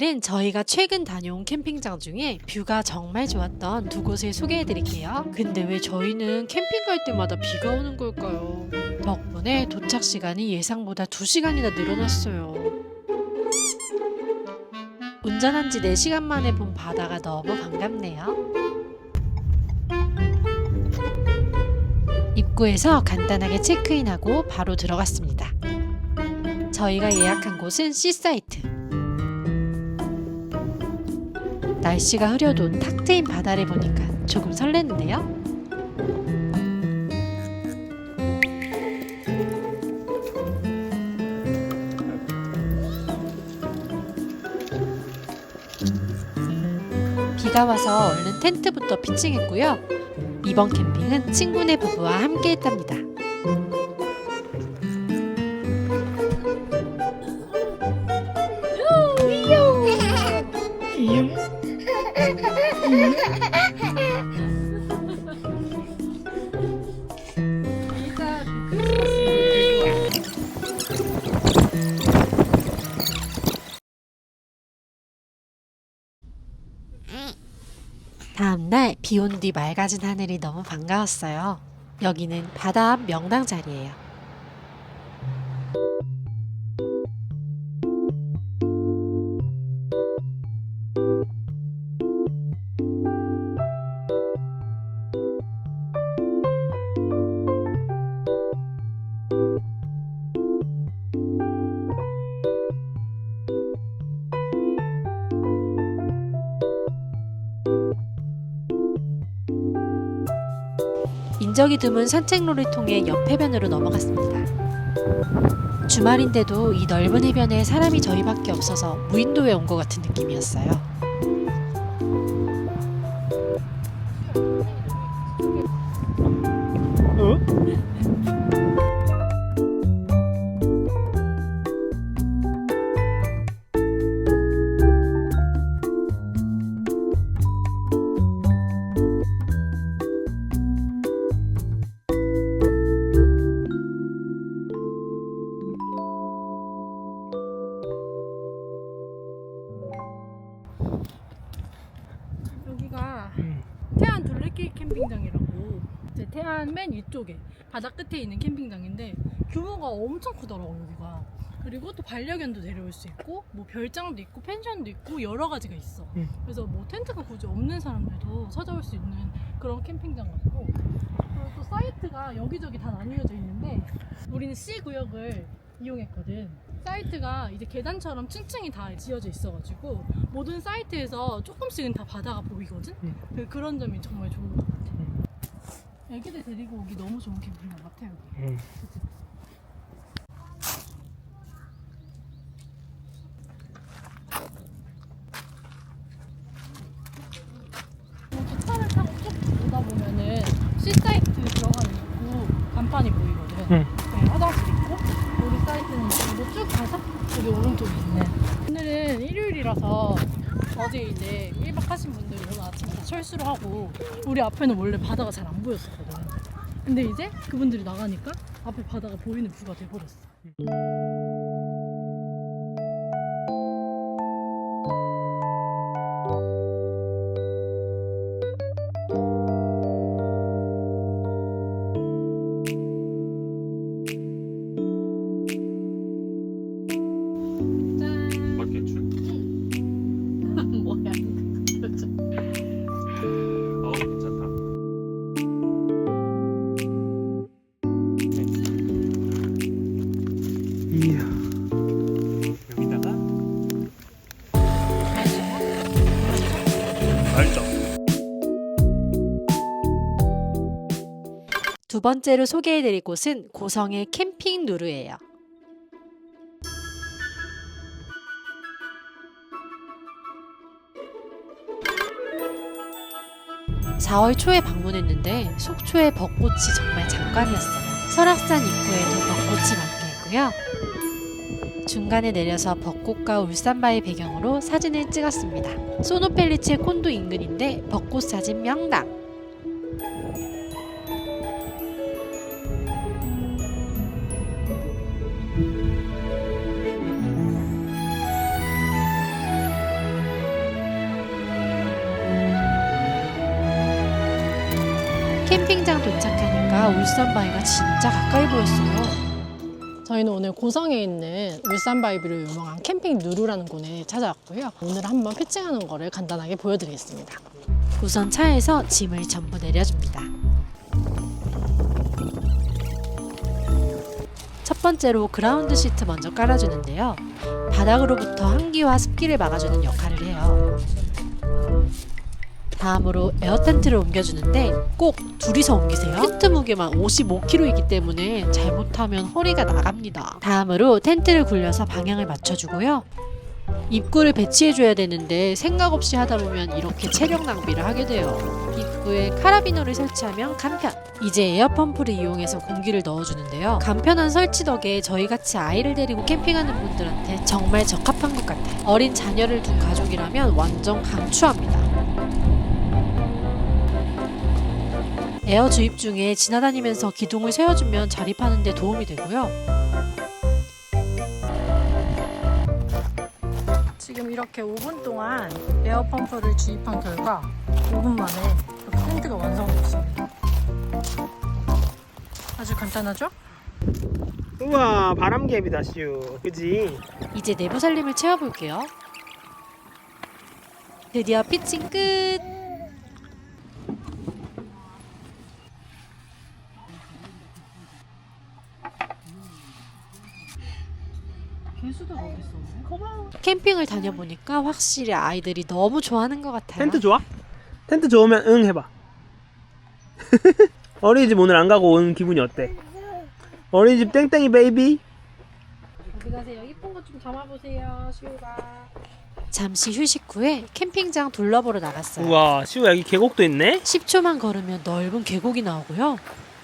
오늘은 저희가 최근 다녀온 캠핑장 중에 뷰가 정말 좋았던 두 곳을 소개해 드릴게요. 근데 왜 저희는 캠핑 갈 때마다 비가 오는 걸까요? 덕분에 도착 시간이 예상보다 2시간이나 늘어났어요. 운전한 지 4시간 만에 본 바다가 너무 반갑네요. 입구에서 간단하게 체크인하고 바로 들어갔습니다. 저희가 예약한 곳은 C사이트. 날씨가 흐려도 탁 트인 바다를 보니까 조금 설레는데요. 비가 와서 얼른 텐트부터 피칭했고요. 이번 캠핑은 친구네 부부와 함께 했답니다. 다음날 비 온 뒤 맑아진 하늘이 너무 반가웠어요. 여기는 바다 앞 명당 자리예요. 인적이 드문 산책로를 통해 옆 해변으로 넘어갔습니다. 주말인데도 이 넓은 해변에 사람이 저희밖에 없어서 무인도에 온 것 같은 느낌이었어요. 둘레길 캠핑장이라고. 이제 태안 맨 위쪽에 바다 끝에 있는 캠핑장인데 규모가 엄청 크더라고 여기가. 그리고 또 반려견도 데려올 수 있고 뭐 별장도 있고 펜션도 있고 여러 가지가 있어. 음. 그래서 뭐 텐트가 굳이 없는 사람들도 찾아올 수 있는 그런 캠핑장 같고. 그리고 또 사이트가 여기저기 다 나뉘어져 있는데 우리는 C 구역을 이용했거든 사이트가 이제 계단처럼 층층이 다 지어져 있어가지고 모든 사이트에서 조금씩은 다 바다가 보이거든. 음. 그- 그런 점이 정말 좋은 것 같아. 애기들 데리고 오기 너무 좋은 캠핑장 같아 여기. 응. 그치? 이렇게 차를 타고 쭉 오다 보면은 C 사이트 들어가는 입구 간판이 보이거든. 응. 네, 화장실 있고 우리 사이트는 이쪽으로 쭉 가서 여기 오른쪽에 있는 오늘은 일요일이라서 어제 이제 1박 하신 분들이 오늘 아침 다 철수를 하고 우리 앞에는 원래 바다가 잘 안 보였었거든. 근데 이제 그분들이 나가니까 앞에 바다가 보이는 뷰가 돼버렸어 짠 맞겠지? 뭐야 어 괜찮다. 이야 여기다가 알죠. 두 번째로 소개해드릴 곳은 고성의 캠핑 누르예요. (4월) 초에 방문했는데 속초의 벚꽃이 정말 장관이었어요. 설악산 입구에도 벚꽃이 많게 있고요. 중간에 내려서 벚꽃과 울산바위 배경으로 사진을 찍었습니다. 소노펠리체 콘도 인근인데 벚꽃 사진 명당. 캠핑장 도착하니까 울산바위가 진짜 가까이 보였어요. 저희는 오늘 고성에 있는 울산 바이브로 유명한 캠핑 누루라는 곳에 찾아왔고요. 오늘 한번 피칭하는 거를 간단하게 보여드리겠습니다. 우선 차에서 짐을 전부 내려줍니다. 첫 번째로 그라운드 시트 먼저 깔아주는데요. 바닥으로부터 한기와 습기를 막아주는 역할을 해요. 다음으로 에어 텐트를 옮겨주는데 꼭 둘이서 옮기세요. 텐트 무게만 55kg이기 때문에 잘못하면 허리가 나갑니다. 다음으로 텐트를 굴려서 방향을 맞춰주고요. 입구를 배치해줘야 되는데 생각 없이 하다 보면 이렇게 체력 낭비를 하게 돼요. 입구에 카라비너를 설치하면 간편. 이제 에어펌프를 이용해서 공기를 넣어주는데요. 간편한 설치 덕에 저희같이 아이를 데리고 캠핑하는 분들한테 정말 적합한 것 같아요. 어린 자녀를 둔 가족이라면 완전 강추합니다. 에어 주입 중에 지나다니면서 기둥을 세워주면 자립하는 데 도움이 되고요. 지금 이렇게 5분 동안 에어 펌프를 주입한 결과 5분 만에 이렇게 텐트가 완성됐습니다. 아주 간단하죠? 우와 바람개비다 슈 그지? 이제 내부 살림을 채워볼게요. 드디어 피칭 끝! 개수도 거기있어 캠핑을 다녀보니까 확실히 아이들이 너무 좋아하는 것 같아요. 텐트 좋아? 텐트 좋으면 응 해봐 어린이집 오늘 안 가고 온 기분이 어때? 어린이집 땡땡이 베이비 어디 가세요? 이쁜 거좀 잡아보세요, 시우가. 잠시 휴식 후에 캠핑장 둘러보러 나갔어요. 우와 시우 여기 계곡도 있네? 10초만 걸으면 넓은 계곡이 나오고요.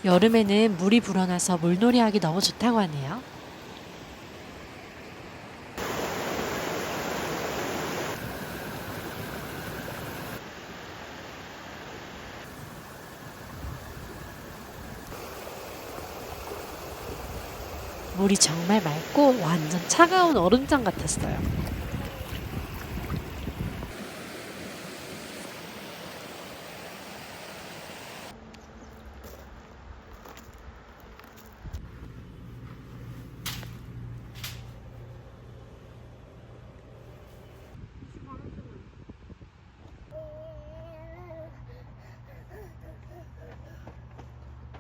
여름에는 물이 불어나서 물놀이하기 너무 좋다고 하네요. 물이 정말 맑고 완전 차가운 얼음장 같았어요.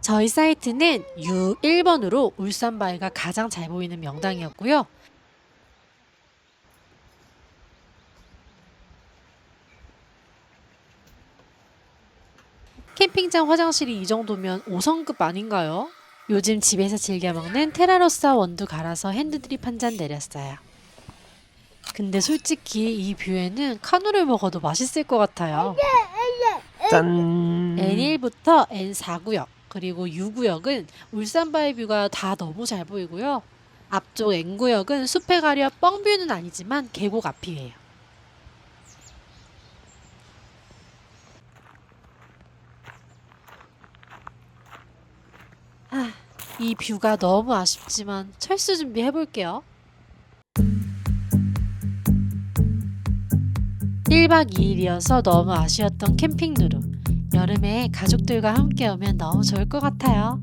저희 사이트는 U1번으로 울산바위가 가장 잘 보이는 명당이었고요. 캠핑장 화장실이 이 정도면 5성급 아닌가요? 요즘 집에서 즐겨 먹는 테라로사 원두 갈아서 핸드드립 한 잔 내렸어요. 근데 솔직히 이 뷰에는 카누를 먹어도 맛있을 것 같아요. 짠 N1부터 N4구역 그리고 U구역은 울산바의 뷰가 다 너무 잘 보이고요. 앞쪽 N구역은 숲에 가려 뻥뷰는 아니지만 계곡 앞이에요. 아, 이 뷰가 너무 아쉽지만 철수 준비해 볼게요. 1박 2일이어서 너무 아쉬웠던 캠핑 누루. 여름에 가족들과 함께 오면 너무 좋을 것 같아요.